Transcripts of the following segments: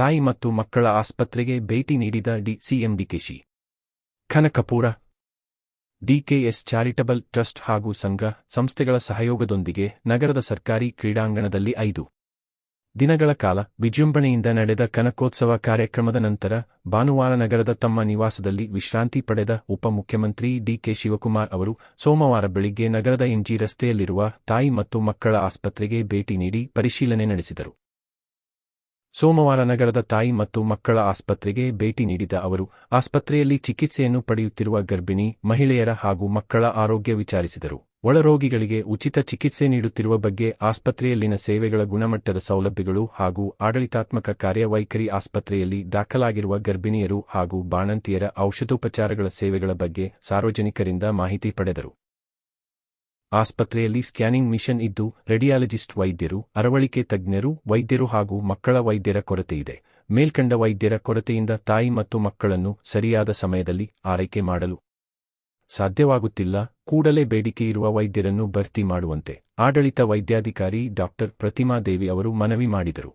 ತಾಯಿ ಮತ್ತು ಮಕ್ಕಳ ಆಸ್ಪತ್ರೆಗೆ ಭೇಟಿ ನೀಡಿದ D CM DKShi Kanakapura DKS charitable trust ಹಾಗೂ ಸಂಘ ಸಂಸ್ಥೆಗಳ ಸಹಯೋಗದೊಂದಿಗೆ ನಗರದ ಸರ್ಕಾರಿ ಕ್ರೀಡಾಂಗಣದಲ್ಲಿ ಐದು ದಿನಗಳ ಕಾಲ ವಿಜೃಂಭಣೆಯಿಂದ ನಡೆದ ಕನಕೋತ್ಸವ ಕಾರ್ಯಕ್ರಮದ ನಂತರ ಭಾನುವಾರ ನಗರದ ತಮ್ಮ ನಿವಾಸದಲ್ಲಿ ವಿಶ್ರಾಂತಿ ಪಡೆದ ಉಪಮುಖ್ಯಮಂತ್ರಿ ಡಿಕೆ ಶಿವಕುಮಾರ್ ಅವರು ಸೋಮವಾರ ಬೆಳಿಗ್ಗೆ ನಗರದ ಎಂಜಿ ರಸ್ತೆಯಲ್ಲಿರುವ ತಾಯಿ ಮತ್ತು ಮಕ್ಕಳ ಆಸ್ಪತ್ರೆಗೆ ಭೇಟಿ ನೀಡಿ ಪರಿಶೀಲನೆ ನಡೆಸಿದರು. ಸೋಮವಾರ ನಗರದ ತಾಯಿ ಮತ್ತು ಮಕ್ಕಳ ಆಸ್ಪತ್ರೆಗೆ ಭೇಟಿ ನೀಡಿದ ಅವರು, ಆಸ್ಪತ್ರೆಯಲ್ಲಿ ಚಿಕಿತ್ಸೆಯನ್ನು ಪಡೆಯುತ್ತಿರುವ ಗರ್ಭಿಣಿ, ಮಹಿಳೆಯರ ಹಾಗೂ ಮಕ್ಕಳ ಆರೋಗ್ಯ ವಿಚಾರಿಸಿದರು. ಒಳರೋಗಿಗಳಿಗೆ ಉಚಿತ ಚಿಕಿತ್ಸೆ ನೀಡುತ್ತಿರುವ ಬಗ್ಗೆ ಆಸ್ಪತ್ರೆಯಲ್ಲಿನ ಸೇವೆಗಳ ಗುಣಮಟ್ಟದ ಸೌಲಭ್ಯಗಳು ಹಾಗೂ ಆಡಳಿತಾತ್ಮಕ ಕಾರ್ಯವೈಖರಿ ಆಸ್ಪತ್ರೆಯಲ್ಲಿ ದಾಖಲಾಗಿರುವ ಗರ್ಭಿಣಿಯರು ಹಾಗೂ ಬಾಣಂತಿಯರ ಔಷಧೋಪಚಾರಗಳ ಸೇವೆಗಳ ಬಗ್ಗೆ ಸಾರ್ವಜನಿಕರಿಂದ ಮಾಹಿತಿ ಪಡೆದರು. ಆಸ್ಪತ್ರೆಯಲ್ಲಿ ಸ್ಕ್ಯಾನಿಂಗ್ ಮಿಷನ್ ಇದ್ದು ರೇಡಿಯಾಲಜಿಸ್ಟ್ ವೈದ್ಯರು, ಅರವಳಿಕೆ ತಜ್ಞರು, ವೈದ್ಯರು ಹಾಗೂ ಮಕ್ಕಳ ವೈದ್ಯರ ಕೊರತೆಯಿದೆ. ಮೇಲ್ಕಂಡ ವೈದ್ಯರ ಕೊರತೆಯಿಂದ ತಾಯಿ ಮತ್ತು ಮಕ್ಕಳನ್ನು ಸರಿಯಾದ ಸಮಯದಲ್ಲಿ ಆರೈಕೆ ಮಾಡಲು ಸಾಧ್ಯವಾಗುತ್ತಿಲ್ಲ. ಕೂಡಲೇ ಬೇಡಿಕೆ ಇರುವ ವೈದ್ಯರನ್ನು ಭರ್ತಿ ಮಾಡುವಂತೆ ಆಡಳಿತ ವೈದ್ಯಾಧಿಕಾರಿ ಡಾಕ್ಟರ್ ಪ್ರತಿಮಾದೇವಿ ಅವರು ಮನವಿ ಮಾಡಿದರು.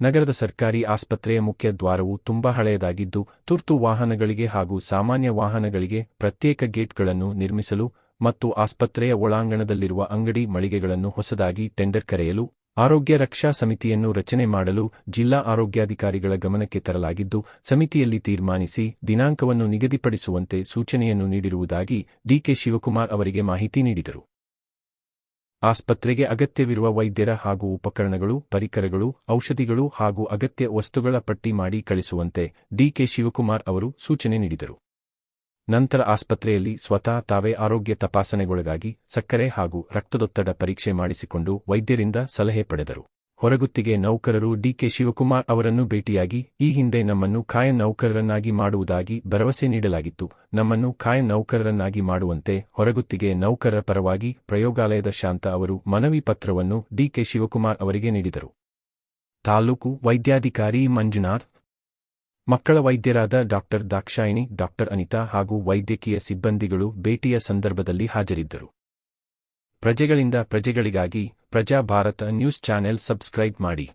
ನಗರದ ಸರ್ಕಾರಿ ಆಸ್ಪತ್ರೆಯ ಮುಖ್ಯ ದ್ವಾರವು ತುಂಬಾ ಹಳೆಯದಾಗಿದ್ದು, ತುರ್ತು ವಾಹನಗಳಿಗೆ ಹಾಗೂ ಸಾಮಾನ್ಯ ವಾಹನಗಳಿಗೆ ಪ್ರತ್ಯೇಕ ಗೇಟ್ಗಳನ್ನು ನಿರ್ಮಿಸಲು ಮತ್ತು ಆಸ್ಪತ್ರೆಯ ಒಳಾಂಗಣದಲ್ಲಿರುವ ಅಂಗಡಿ ಮಳಿಗೆಗಳನ್ನು ಹೊಸದಾಗಿ ಟೆಂಡರ್ ಕರೆಯಲು, ಆರೋಗ್ಯ ರಕ್ಷಾ ಸಮಿತಿಯನ್ನು ರಚನೆ ಮಾಡಲು ಜಿಲ್ಲಾ ಆರೋಗ್ಯಾಧಿಕಾರಿಗಳ ಗಮನಕ್ಕೆ ತರಲಾಗಿದ್ದು, ಸಮಿತಿಯಲ್ಲಿ ತೀರ್ಮಾನಿಸಿ ದಿನಾಂಕವನ್ನು ನಿಗದಿಪಡಿಸುವಂತೆ ಸೂಚನೆಯನ್ನು ನೀಡಿರುವುದಾಗಿ ಡಿಕೆ ಶಿವಕುಮಾರ್ ಅವರಿಗೆ ಮಾಹಿತಿ ನೀಡಿದರು. ಆಸ್ಪತ್ರೆಗೆ ಅಗತ್ಯವಿರುವ ವೈದ್ಯರ ಹಾಗೂ ಉಪಕರಣಗಳು, ಪರಿಕರಗಳು, ಔಷಧಿಗಳು ಹಾಗೂ ಅಗತ್ಯ ವಸ್ತುಗಳ ಪಟ್ಟಿ ಮಾಡಿ ಕಳಿಸುವಂತೆ ಡಿಕೆ ಶಿವಕುಮಾರ್ ಅವರು ಸೂಚನೆ ನೀಡಿದರು. ನಂತರ ಆಸ್ಪತ್ರೆಯಲ್ಲಿ ಸ್ವತಃ ತಾವೇ ಆರೋಗ್ಯ ತಪಾಸಣೆಗೊಳಗಾಗಿ ಸಕ್ಕರೆ ಹಾಗೂ ರಕ್ತದೊತ್ತಡ ಪರೀಕ್ಷೆ ಮಾಡಿಸಿಕೊಂಡು ವೈದ್ಯರಿಂದ ಸಲಹೆ ಪಡೆದರು. ಹೊರಗುತ್ತಿಗೆ ನೌಕರರು ಡಿಕೆ ಶಿವಕುಮಾರ್ ಅವರನ್ನು ಭೇಟಿಯಾಗಿ, ಈ ಹಿಂದೆ ನಮ್ಮನ್ನು ಖಾಯಂ ನೌಕರರನ್ನಾಗಿ ಮಾಡುವುದಾಗಿ ಭರವಸೆ ನೀಡಲಾಗಿತ್ತು. ನಮ್ಮನ್ನು ಖಾಯಂ ನೌಕರರನ್ನಾಗಿ ಮಾಡುವಂತೆ ಹೊರಗುತ್ತಿಗೆ ನೌಕರರ ಪರವಾಗಿ ಪ್ರಯೋಗಾಲಯದ ಶಾಂತ ಅವರು ಮನವಿ ಪತ್ರವನ್ನು ಡಿಕೆ ಶಿವಕುಮಾರ್ ಅವರಿಗೆ ನೀಡಿದರು. ತಾಲೂಕು ವೈದ್ಯಾಧಿಕಾರಿ ಮಂಜುನಾಥ್ ಮಕ್ಕಳ ವೈದ್ಯರಾದ ಡಾಕ್ಟರ್ ದಾಕ್ಷಾಯಿಣಿ, ಡಾಕ್ಟರ್ ಅನಿತಾ ಹಾಗೂ ವೈದ್ಯಕೀಯ ಸಿಬ್ಬಂದಿಗಳು ಭೇಟಿಯ ಸಂದರ್ಭದಲ್ಲಿ ಹಾಜರಿದ್ದರು. ಪ್ರಜೆಗಳಿಂದ ಪ್ರಜೆಗಳಿಗಾಗಿ ಪ್ರಜಾ ಭಾರತ ನ್ಯೂಸ್ ಚಾನೆಲ್ ಸಬ್ಸ್ಕ್ರೈಬ್ ಮಾಡಿ.